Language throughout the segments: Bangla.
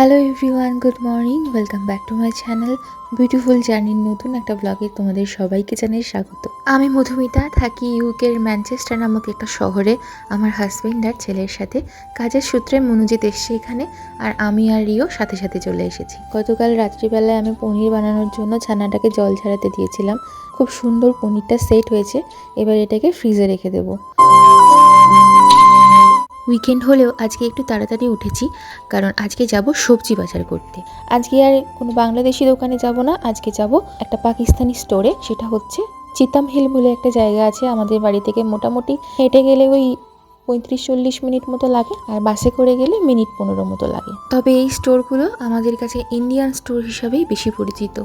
Hello everyone good morning welcome back to my channel beautiful জার্নির নতুন একটা ব্লগে তোমাদের সবাইকে জানাই স্বাগত। আমি মধুমিতা, থাকি ইউকের ম্যানচেস্টার নামক একটা শহরে। আমার হাজব্যান্ড আর ছেলের সাথে কাজের সূত্রে মনোজিৎ এসছে এখানে আর আমি আর রিও সাথে সাথে চলে এসেছি। গতকাল রাত্রিবেলায় আমি পনির বানানোর জন্য ছানাটাকে জল ঝাড়াতে দিয়েছিলাম। খুব সুন্দর পনিরটা সেট হয়েছে, এবার এটাকে ফ্রিজে রেখে দেবো। উইকেন্ড হলেও আজকে একটু তাড়াতাড়ি উঠেছি, কারণ আজকে যাব সবজি বাজার করতে। আজকে আর কোনো বাংলাদেশি দোকানে যাব না, আজকে যাব একটা পাকিস্তানি স্টোরে সেটা হচ্ছে চিতাম হিল বলে একটা জায়গা আছে আমাদের বাড়ি থেকে মোটামুটি হেঁটে গেলে ওই পঁয়ত্রিশ চল্লিশ মিনিট মতো লাগে, আর বাসে করে গেলে মিনিট পনেরো মতো লাগে। তবে এই স্টোরগুলো আমাদের কাছে ইন্ডিয়ান স্টোর হিসাবেই বেশি পরিচিত,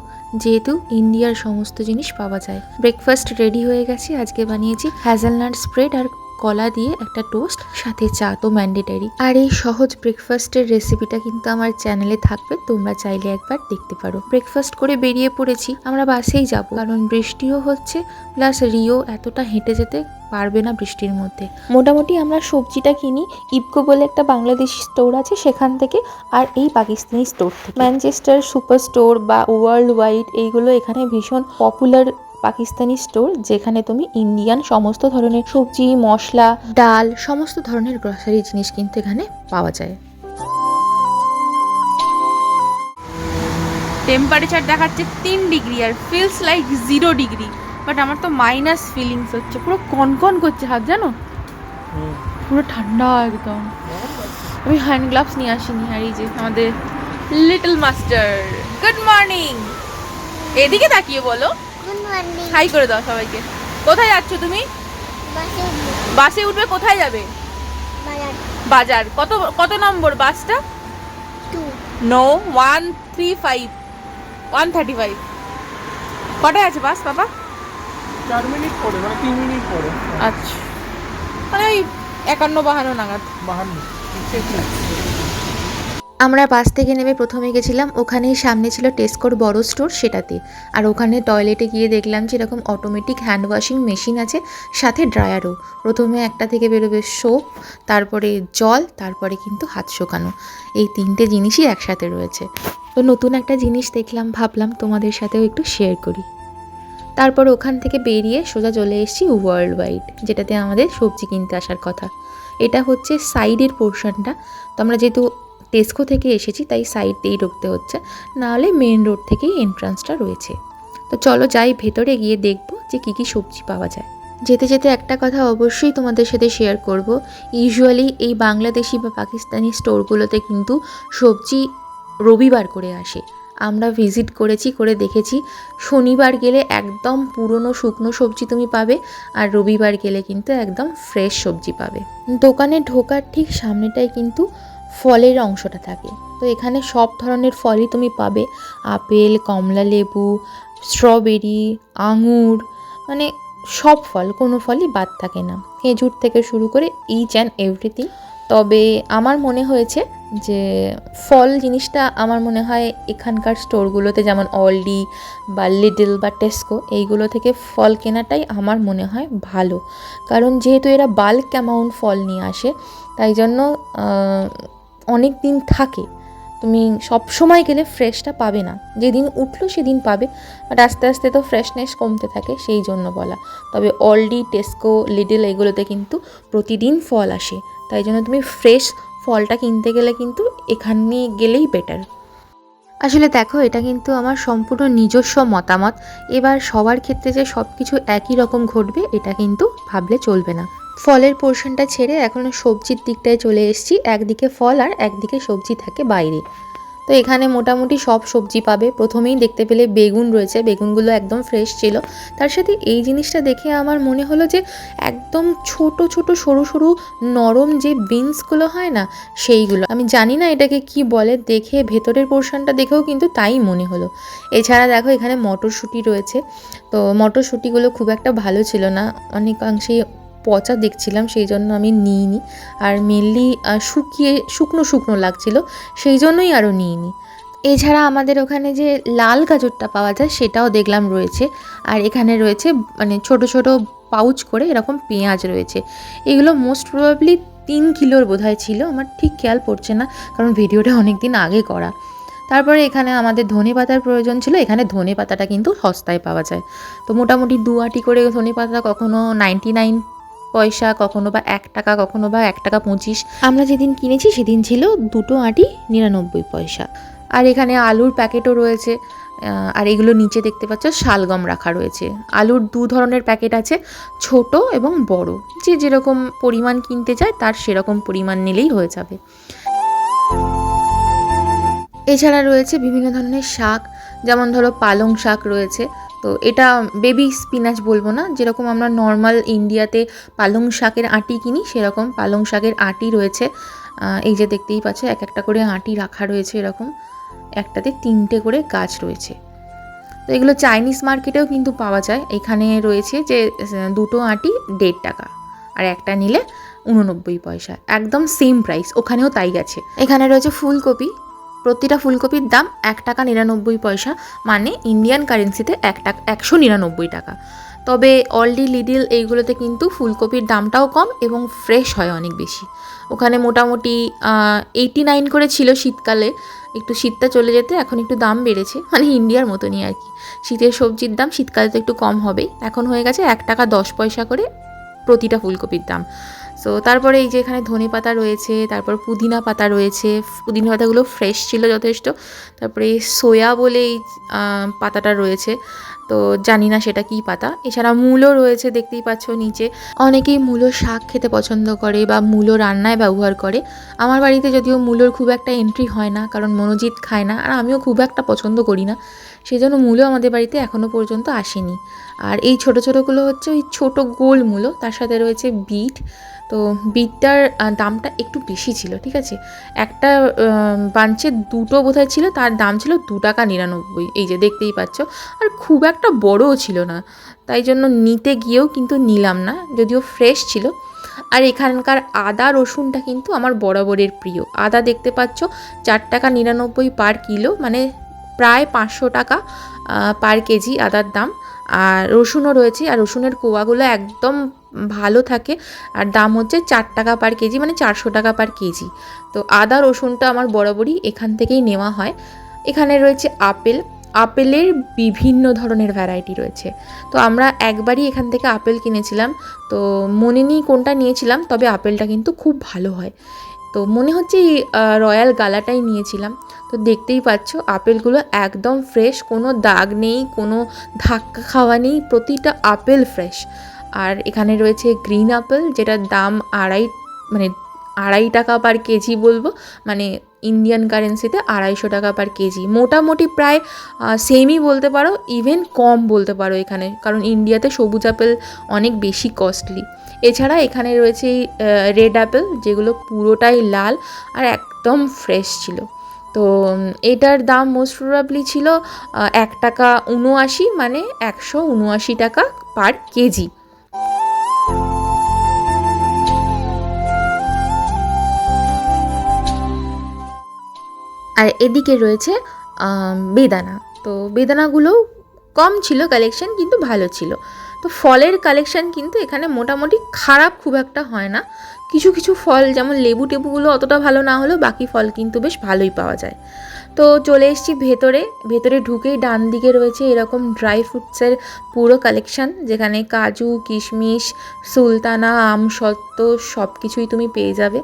যেহেতু ইন্ডিয়ার সমস্ত জিনিস পাওয়া যায়। ব্রেকফাস্ট রেডি হয়ে গেছে, আজকে বানিয়েছি হ্যাজেলনাট স্প্রেড আর কলা দিয়ে একটা টোস্ট, সাথে চা তো ম্যান্ডেটারি আর এই সহজ ব্রেকফাস্টের রেসিপিটা কিন্তু আমার চ্যানেলে থাকবে, তোমরা চাইলে একবার দেখতে পারো। ব্রেকফাস্ট করে বেরিয়ে পড়েছি, আমরা বাসেই যাব। কারণ বৃষ্টিও হচ্ছে প্লাস রিও এতটা হেঁটে যেতে পারবে না বৃষ্টির মধ্যে। মোটামুটি আমরা সবজিটা কিনি ইপকো বলে একটা বাংলাদেশি স্টোর আছে, সেখান থেকে, আর এই পাকিস্তানি স্টোর থেকে। ম্যানচেস্টার সুপার স্টোর বা ওয়ার্ল্ড ওয়াইড এইগুলো এখানে ভীষণ পপুলার পাকিস্তানি স্টোর যেখানে তুমি ইন্ডিয়ান সমস্ত ধরনের সবজি, মশলা, ডাল, সমস্ত ধরনের গ্রসারি জিনিস কিন্তু এখানে পাওয়া যায়। টেম্পারেচার দেখাচ্ছে তিন degree R feels like zero degree but আমার তো মাইনাস ফিলিংস হচ্ছে, পুরো কনকন করছে হাত, জানো? পুরো ঠান্ডা একদম। আমি হ্যান্ড গ্লাভস নিয়ে আসিনি, আর এই যে আমাদের লিটল মাস্টার গুড মর্নিং এদিকে তাকিয়ে বলো। হাই করে দাও সবাইকে। কোথায় যাচ্ছ তুমি? বাসে উঠবে। কোথায় যাবে? বাজার। বাজার। কত কত নম্বর বাসটা? Two. No one three five one thirty five কটায় আছে বাস বাবা? চার মিনিট পরে মানে তিন মিনিট পরে। আচ্ছা। মানে ওই একান্ন বাহান্ন নাগাদ। বাহান্ন। আমরা বাস থেকে নেমে প্রথমে গেছিলাম, ওখানেই সামনে ছিল টেস্কোর বড় স্টোর সেটাতে। আর ওখানে টয়লেটে গিয়ে দেখলাম যে এরকম অটোমেটিক হ্যান্ড ওয়াশিং মেশিন আছে, সাথে ড্রায়ারও প্রথমে একটা থেকে বেরোবে সোপ তারপরে জল, তারপরে কিন্তু হাত শোকানো। এই তিনটে জিনিসই একসাথে রয়েছে। তো নতুন একটা জিনিস দেখলাম, ভাবলাম তোমাদের সাথেও একটু শেয়ার করি। তারপর ওখান থেকে বেরিয়ে সোজা চলে এসেছি ওয়ার্ল্ড ওয়াইড যেটাতে আমাদের সবজি কিনতে আসার কথা। এটা হচ্ছে সাইডের পোর্শনটা তো আমরা যেহেতু টেস্কো থেকে এসেছি, তাই সাইড দিয়েই ঢুকতে হচ্ছে। নাহলে মেন রোড থেকেই এন্ট্রান্সটা রয়েছে। তো চলো যাই, ভেতরে গিয়ে দেখব যে কী কী সবজি পাওয়া যায়। যেতে যেতে একটা কথা অবশ্যই তোমাদের সাথে শেয়ার করব। ইউজুয়ালি এই বাংলাদেশি বা পাকিস্তানি স্টোরগুলোতে কিন্তু সবজি রবিবার করে আসে। আমরা ভিজিট করেছি, করে দেখেছি। শনিবার গেলে একদম পুরনো শুকনো সবজি তুমি পাবে আর রবিবার গেলে কিন্তু একদম ফ্রেশ সবজি পাবে। দোকানে ঢোকার ঠিক সামনেটাই কিন্তু ফলের অংশটা থাকে। তো এখানে সব ধরনের ফলই তুমি পাবে। আপেল, কমলা লেবু স্ট্রবেরি আঙুর মানে সব ফল, কোনো ফলই বাদ থাকে না। খেজুর থেকে শুরু করে ইচ অ্যান্ড এভরিথিং তবে আমার মনে হয়েছে যে ফল জিনিসটা আমার মনে হয় এখানকার স্টোরগুলোতে যেমন অলডি বা লিডল বা টেস্কো, এইগুলো থেকে ফল কেনাটাই আমার মনে হয় ভালো। কারণ যেহেতু এরা বাল্ক অ্যামাউন্ট ফল নিয়ে আসে, তাই জন্য অনেক দিন থাকে, তুমি সব সময় গেলে ফ্রেশটা পাবে না। যেদিন উঠল সেদিন পাবে বাট আস্তে আস্তে তো ফ্রেশনেস কমতে থাকে, সেই জন্য বলা। তবে অলডি টেস্কো লিডল এগুলোতে কিন্তু প্রতিদিন ফল আসে। তাই জন্য তুমি ফ্রেশ ফলটা কিনতে গেলে কিন্তু এখানে গেলেই বেটার আসলে দেখো, এটা কিন্তু আমার সম্পূর্ণ নিজস্ব মতামত। এবার সবার ক্ষেত্রে যে সব কিছু একই রকম ঘটবে, এটা কিন্তু ভাবলে চলবে না। ফলের পোর্শনটা ছেড়ে এখন সবজির দিকটায় চলে এসেছি। একদিকে ফল আর একদিকে সবজি থাকে বাইরে। তো এখানে মোটামুটি সব সবজি পাবে। প্রথমেই দেখতে পেলে বেগুন রয়েছে। বেগুনগুলো একদম ফ্রেশ ছিল। তার সাথে এই জিনিসটা দেখে আমার মনে হলো যে একদম ছোট ছোট, সরু সরু, নরম যে বিনসগুলো হয় না, সেইগুলো। আমি জানি না এটাকে কি বলে। দেখে ভেতরের পোর্শনটা দেখেও কিন্তু তাই মনে হলো। এছাড়া দেখো এখানে মটরশুঁটি রয়েছে। তো মটরশুঁটিগুলো খুব একটা ভালো ছিল না। অনেকাংশেই পচা দেখছিলাম, সেই জন্য আমি নিইনি। আর মেনলি শুকিয়ে, শুকনো শুকনো লাগছিল, সেই জন্যই আরও নিইনি। এছাড়া আমাদের ওখানে যে লাল গাজরটা পাওয়া যায়, সেটাও দেখলাম রয়েছে। আর এখানে রয়েছে মানে ছোট ছোট পাউচ করে এরকম পেঁয়াজ রয়েছে। এগুলো মোস্ট প্রবাবলি তিন কিলোর বোধহয় ছিল, আমার ঠিক খেয়াল পড়ছে না, কারণ ভিডিওটা অনেক দিন আগে করা। তারপরে এখানে আমাদের ধনে পাতার প্রয়োজন ছিল, এখানে ধনে পাতাটা কিন্তু সস্তায় পাওয়া যায়। তো মোটামুটি দু আটি করে ধনে পাতা কখনো নাইনটি নাইন পয়সা কখনো বা এক টাকা কখনো বা এক টাকা পঁচিশ। আমরা যেদিন কিনেছি সেদিন ছিল দুটো আটি নিরানব্বই পয়সা। আর এখানে আলুর প্যাকেটও রয়েছে। আর এগুলো নিচে দেখতে পাচ্ছ শালগম রাখা রয়েছে। আলুর দু ধরনের প্যাকেট আছে ছোট এবং বড়। যে যেরকম পরিমাণ কিনতে চায় তার সেরকম পরিমাণ নিলেই হয়ে যাবে। এছাড়া রয়েছে বিভিন্ন ধরনের শাক যেমন ধরো পালং শাক রয়েছে। তো এটা বেবি স্পিনাচ বলব না, যেরকম আমরা নর্মাল ইন্ডিয়াতে পালং শাকের আটি কিনি, সেরকম পালং শাকের আটি রয়েছে। এই যে দেখতেই পাচ্ছ, এক একটা করে আটি রাখা রয়েছে এরকম। একটাতে তিনটে করে গাছ রয়েছে। তো এগুলো চাইনিজ মার্কেটেও কিন্তু পাওয়া যায়। এখানে রয়েছে যে দুটো আটি দেড় টাকা। আর একটা নিলে উননব্বই পয়সা। একদম সেম প্রাইস ওখানেও তাই গেছে এখানে রয়েছে ফুলকপি। প্রতিটা ফুলকপির দাম এক টাকা নিরানব্বই পয়সা মানে ইন্ডিয়ান কারেন্সিতে এক টাকা, একশো নিরানব্বই টাকা। তবে অলডি লিডিল এইগুলোতে কিন্তু ফুলকপির দামটাও কম এবং ফ্রেশ হয় অনেক বেশি। ওখানে মোটামুটি এইটি নাইন করে ছিল শীতকালে। একটু শীতটা চলে যেতে এখন একটু দাম বেড়েছে মানে ইন্ডিয়ার মতনই আর কি। শীতের সবজির দাম শীতকালে তো একটু কম হবেই। এখন হয়ে গেছে এক টাকা দশ পয়সা করে প্রতিটা ফুলকপির দাম। সো তারপরে এই যে এখানে ধনে পাতা রয়েছে, তারপর পুদিনা পাতা রয়েছে, পুদিনা পাতাগুলো ফ্রেশ ছিল যথেষ্ট। তারপরে সোয়া বলে এই পাতাটা রয়েছে। তো জানি না সেটা কী পাতা। এছাড়া মূলও রয়েছে, দেখতেই পাচ্ছ নিচে। অনেকেই মূলো শাক খেতে পছন্দ করে বা মূলো রান্নায় ব্যবহার করে। আমার বাড়িতে যদিও মূলোর খুব একটা এন্ট্রি হয় না, কারণ মনোজিৎ খায় না, আর আমিও খুব একটা পছন্দ করি না। সেই জন্য মূলো আমাদের বাড়িতে এখনও পর্যন্ত আসেনি। আর এই ছোটো ছোটোগুলো হচ্ছে ওই ছোটো গোল মূলো তার সাথে রয়েছে বিট। তো বিটটার দামটা একটু বেশি ছিল, ঠিক আছে? একটা বাঞ্চে দুটো বোধহয় ছিল, তার দাম ছিল দু টাকা নিরানব্বই, এই যে দেখতেই পাচ্ছ। আর খুব একটা বড়ও ছিল না, তাই জন্য নিতে গিয়েও কিন্তু নিলাম না, যদিও ফ্রেশ ছিল। আর এখানকার আদা রসুনটা কিন্তু আমার বরাবরের প্রিয়। আদা দেখতে পাচ্ছ, চার টাকা নিরানব্বই পার কিলো মানে প্রায় পাঁচশো টাকা পার কেজি আদার দাম। আর রসুনও রয়েছে, আর রসুনের কোয়াগুলো একদম ভালো থাকে। আর দাম হচ্ছে চার টাকা পার কেজি মানে চারশো টাকা পার কেজি। তো আদা, রসুনটা আমার বরাবরই এখান থেকেই নেওয়া হয়। এখানে রয়েছে আপেল। আপেলের বিভিন্ন ধরনের ভ্যারাইটি রয়েছে। তো আমরা একবারই এখান থেকে আপেল কিনেছিলাম। তো মনে নেই কোনটা নিয়েছিলাম, তবে আপেলটা কিন্তু খুব ভালো হয়। তো মনে হচ্ছে এই রয়্যাল গালাটাই নিয়েছিলাম। তো দেখতেই পাচ্ছ, আপেলগুলো একদম ফ্রেশ, কোনো দাগ নেই, কোনো ধাক্কা খাওয়া নেই, প্রতিটা আপেল ফ্রেশ। আর এখানে রয়েছে গ্রিন আপেল, যেটার দাম আড়াই মানে আড়াই টাকা পার কেজি বলব। মানে ইন্ডিয়ান কারেন্সিতে আড়াইশো টাকা পার কেজি। মোটামুটি প্রায় সেমই বলতে পারো ইভেন কম বলতে পারো এখানে, কারণ ইন্ডিয়াতে সবুজ আপেল অনেক বেশি কস্টলি এছাড়া এখানে রয়েছে রেড অ্যাপেল যেগুলো পুরোটাই লাল আর একদম ফ্রেশ ছিল। তো এটার দাম মোস্ট প্রবাবলি ছিল এক টাকা উনআশি মানে একশো উনআশি টাকা পার কেজি। আর এদিকে রয়েছে বেদানা। তো বেদানাগুলোও কম ছিল কালেকশন কিন্তু ভালো ছিল। তো ফলের কালেকশন কিন্তু এখানে মোটামুটি খারাপ খুব একটা হয় না। কিছু কিছু ফল, যেমন লেবু টেবুগুলো অতটা ভালো না হলেও বাকি ফল কিন্তু বেশ ভালোই পাওয়া যায়। তো চলে এসেছি ভেতরে। ভেতরে ঢুকেই ডান দিকে রয়েছে এরকম ড্রাই ফ্রুটসের পুরো কালেকশন যেখানে কাজু, কিশমিশ, সুলতানা, আমসত্ত্ব সব কিছুই তুমি পেয়ে যাবে।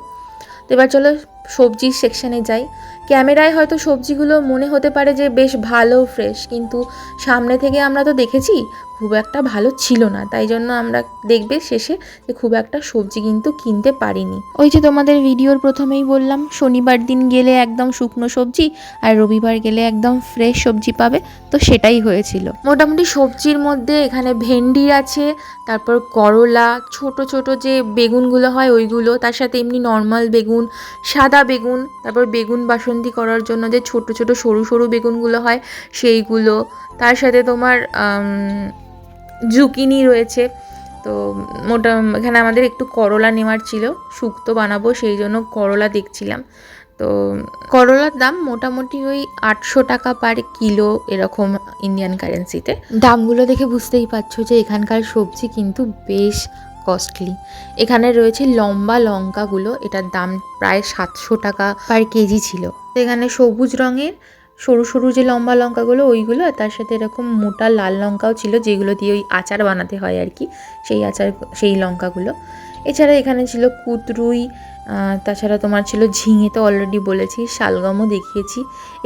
তো এবার চলো সবজির সেকশানে যাই। ক্যামেরায় হয়তো সবজিগুলো মনে হতে পারে যে বেশ ভালো ফ্রেশ কিন্তু সামনে থেকে আমরা তো দেখেছি খুব একটা ভালো ছিল না। তাই জন্য আমরা দেখবে শেষে যে খুব একটা সবজি কিন্তু কিনতে পারিনি। ওই যে তোমাদের ভিডিওর প্রথমেই বললাম শনিবার দিন গেলে একদম শুকনো সবজি আর রবিবার গেলে একদম ফ্রেশ সবজি পাবে তো সেটাই হয়েছিল। মোটামুটি সবজির মধ্যে এখানে ভেন্ডি আছে তারপর করলা ছোট ছোট যে বেগুনগুলো হয় ওইগুলো তার সাথে এমনি নর্মাল বেগুন সাদা বেগুন, তারপর বেগুন বাসন্তী করার জন্য যে ছোট ছোট সরু সরু বেগুনগুলো হয়, সেইগুলো। তার সাথে তোমার জুকিনি রয়েছে। তো মোটা, এখানে আমাদের একটু করলা নেওয়ার ছিল, শুক্তো বানাবো, সেই জন্য করলা দেখছিলাম। তো করলার দাম মোটামুটি ওই আটশো টাকা পার কিলো এরকম ইন্ডিয়ান কারেন্সিতে দামগুলো দেখে বুঝতেই পারছ যে এখানকার সবজি কিন্তু বেশ কস্টলি এখানে রয়েছে লম্বা লঙ্কাগুলো, এটার দাম প্রায় সাতশো টাকা পার কেজি ছিল। এখানে সবুজ রঙের সরু সরু যে লম্বা লঙ্কাগুলো, ওইগুলো, আর তার সাথে এরকম মোটা লাল লঙ্কাও ছিল, যেগুলো দিয়ে ওই আচার বানাতে হয় আর কি, সেই আচার, সেই লঙ্কাগুলো। এছাড়া এখানে ছিল কুতরুই তাছাড়া তোমার ছিল ঝিঙে তো অলরেডি বলেছি, শালগমও দেখিয়েছি।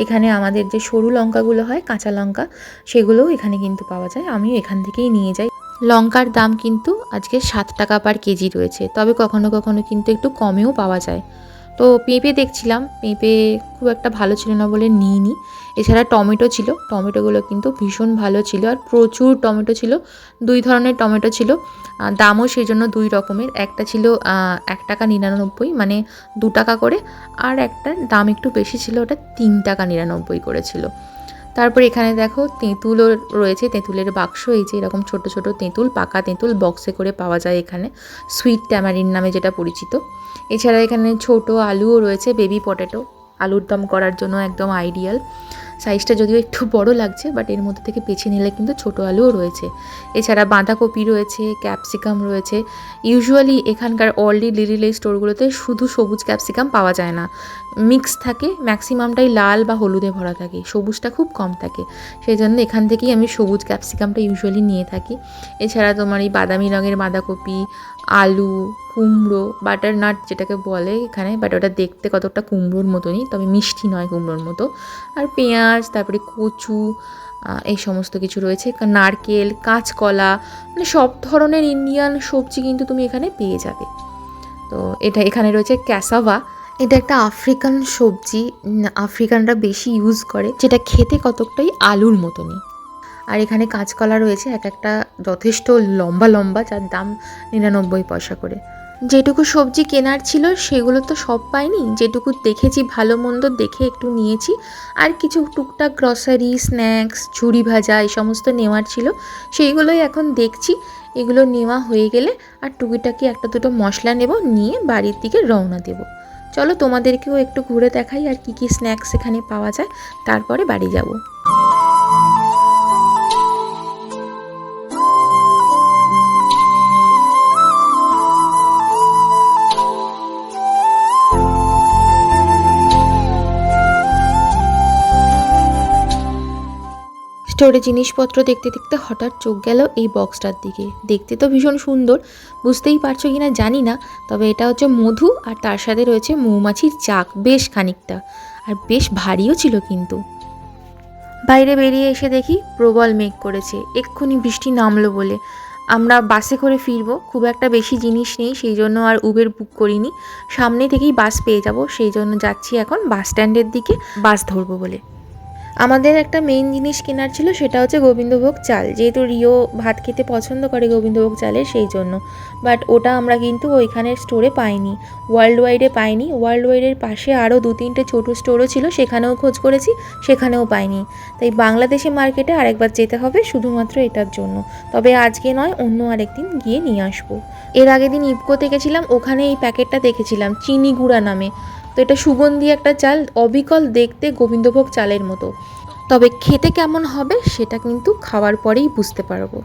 এখানে আমাদের যে সরু লঙ্কাগুলো হয়, কাঁচা লঙ্কা, সেগুলোও এখানে কিন্তু পাওয়া যায়, আমিও এখান থেকেই নিয়ে যাই। লঙ্কার দাম কিন্তু আজকে সাত টাকা পার কেজি রয়েছে। তবে কখনো কখনো কিন্তু একটু কমেও পাওয়া যায়। তো পেঁপে দেখছিলাম, পেঁপে খুব একটা ভালো ছিল না বলে নিইনি। এছাড়া টমেটো ছিল, টমেটোগুলো কিন্তু ভীষণ ভালো ছিল আর প্রচুর টমেটো ছিল, দুই ধরনের টমেটো ছিল। দামও সেই জন্য দুই রকমের, একটা ছিল এক টাকা নিরানব্বই মানে দু টাকা করে, আর একটা দাম একটু বেশি ছিল, ওটা তিন টাকা নিরানব্বই করেছিল। তারপর এখানে দেখো তেঁতুলও রয়েছে, তেঁতুলের বাক্স, এই যে এরকম ছোট ছোট তেঁতুল, পাকা তেঁতুল বক্সে করে পাওয়া যায় এখানে। সুইট ট্যামারিন নামে যেটা পরিচিত। এছাড়া এখানে ছোট আলুও রয়েছে বেবি পটেটো আলুর দম করার জন্য একদম আইডিয়াল সাইজটা যদিও একটু বড় লাগছে বাট এর মধ্যে থেকে বেছে নিলে কিন্তু ছোট আলুও রয়েছে। এছাড়া বাঁধাকপি রয়েছে ক্যাপসিকাম রয়েছে। ইউজুয়ালি এখানকার অলডি লিরিল এই স্টোরগুলোতে শুধু সবুজ ক্যাপসিকাম পাওয়া যায় না। মিক্স থাকে ম্যাক্সিমামটাই লাল বা হলুদে ভরা থাকে, সবুজটা খুব কম থাকে। সেই জন্য এখান থেকেই আমি সবুজ ক্যাপসিকামটা ইউজুয়ালি নিয়ে থাকি। এছাড়া তোমার এই বাদামি রঙের বাঁধাকপি, আলু, কুমড়ো বাটারনাট যেটাকে বলে এখানে বাট ওটা দেখতে কতটা কুমড়োর মতনই, তবে মিষ্টি নয় কুমড়োর মতো। আর পেঁয়াজ, তারপরে কচু এই সমস্ত কিছু রয়েছে। নারকেল, কাঁচকলা মানে সব ধরনের ইন্ডিয়ান সবজি কিন্তু তুমি এখানে পেয়ে যাবে। তো এটা এখানে রয়েছে ক্যাসাভা এটা একটা আফ্রিকান সবজি আফ্রিকানরা বেশি ইউজ করে, যেটা খেতে কতকটাই আলুর মতনই। আর এখানে কাঁচকলা রয়েছে, এক একটা যথেষ্ট লম্বা লম্বা, যার দাম নিরানব্বই পয়সা করে। যেটুকু সবজি কেনার ছিল, সেগুলো তো সব পাইনি। যেটুকু দেখেছি, ভালো মন্দ দেখে একটু নিয়েছি। আর কিছু টুকটাক গ্রসারি স্ন্যাক্স ঝুড়ি ভাজা, এই সমস্ত নেওয়ার ছিল। সেইগুলোই এখন দেখছি। এগুলো নেওয়া হয়ে গেলে আর টুকিটাকি একটা দুটো মশলা নেব, নিয়ে বাড়ির দিকে রওনা দেব। চলো তোমাদেরকেও একটু ঘুরে দেখাই আর কি কি স্ন্যাক্স এখানে পাওয়া যায়। তারপরে বাড়ি যাব। স্টোরে জিনিসপত্র দেখতে দেখতে হঠাৎ চোখ গেল এই বক্সটার দিকে। দেখতে তো ভীষণ সুন্দর, বুঝতেই পারছ কি না জানি না, তবে এটা হচ্ছে মধু আর তার সাথে রয়েছে মৌমাছির চাক, বেশ খানিকটা। আর বেশ ভারীও ছিল কিন্তু। বাইরে বেরিয়ে এসে দেখি প্রবল মেঘ করেছে, এক্ষুনি বৃষ্টি নামলো বলে। আমরা বাসে করে ফিরবো, খুব একটা বেশি জিনিস নেই, সেই জন্য আর উবের বুক করিনি। সামনে থেকেই বাস পেয়ে যাব, সেই জন্য যাচ্ছি এখন বাস স্ট্যান্ডের দিকে, বাস ধরবো বলে। আমাদের একটা মেইন জিনিস কেনার ছিল, সেটা হচ্ছে গোবিন্দভোগ চাল। যেহেতু রিও ভাত খেতে পছন্দ করে গোবিন্দভোগ চালের, সেই জন্য। বাট ওটা আমরা কিন্তু ওইখানের স্টোরে পাইনি। ওয়ার্ল্ড ওয়াইডে পাইনি। ওয়ার্ল্ড ওয়াইডের পাশে আরও দু তিনটে ছোটো স্টোরও ছিল, সেখানেও খোঁজ করেছি, সেখানেও পাইনি। তাই বাংলাদেশি মার্কেটে আরেকবার যেতে হবে, শুধুমাত্র এটার জন্য। তবে আজকে নয়, অন্য আরেকদিন গিয়ে নিয়ে আসব। এর আগের দিন ইপকোতে গেছিলাম, ওখানে এই প্যাকেটটা দেখেছিলাম, চিনি গুঁড়া নামে। তো এটা সুগন্ধি একটা চাল, অবিকল দেখতে গোবিন্দভোগ চালের মতো। তবে খেতে কেমন হবে সেটা কিন্তু খাওয়ার পরেই বুঝতে পারব।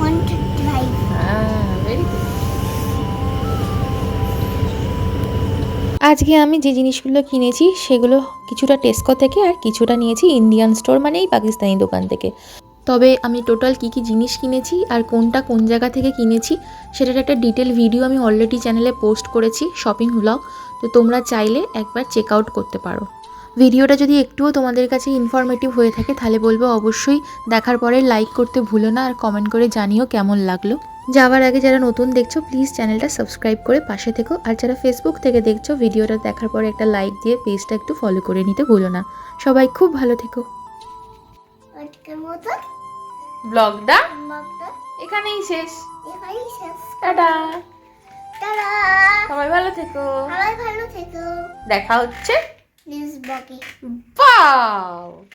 ওয়ান টোয়েন্টি ফাইভ হ্যাঁ ভেরি গুড আজকে আমি যে জিনিসগুলো কিনেছি সেগুলো কিছুটা টেস্কো থেকে আর কিছুটা নিয়েছি ইন্ডিয়ান স্টোর মানে এই পাকিস্তানি দোকান থেকে। তবে আমি টোটাল কী কী জিনিস কিনেছি আর কোনটা কোন জায়গা থেকে কিনেছি সেটার একটা ডিটেল ভিডিও আমি অলরেডি চ্যানেলে পোস্ট করেছি শপিং ব্লগ তো তোমরা চাইলে একবার চেক আউট করতে পারো। ভিডিওটা যদি একটুও তোমাদের কাছে ইনফরমেটিভ হয়ে থাকে তাহলে বলব অবশ্যই দেখার পরে লাইক করতে ভুলো না আর কমেন্ট করে জানিও কেমন লাগল। যাওয়ার আগে যারা নতুন দেখছ প্লিজ চ্যানেলটা সাবস্ক্রাইব করে পাশে থেকো আর যারা ফেসবুক থেকে দেখছ ভিডিওটা দেখার পরে একটা লাইক দিয়ে পেজটা একটু ফলো করে নিতে ভুলো না। সবাই খুব ভালো থেকো। ব্লগটা ব্লগটা এখানেই শেষ। এখানেই শেষ। টাটা। টাটা। সবাই ভালো থেকো। সবাই ভালো থেকো। দেখা হচ্ছে। প্লিজ ব্লগে বাও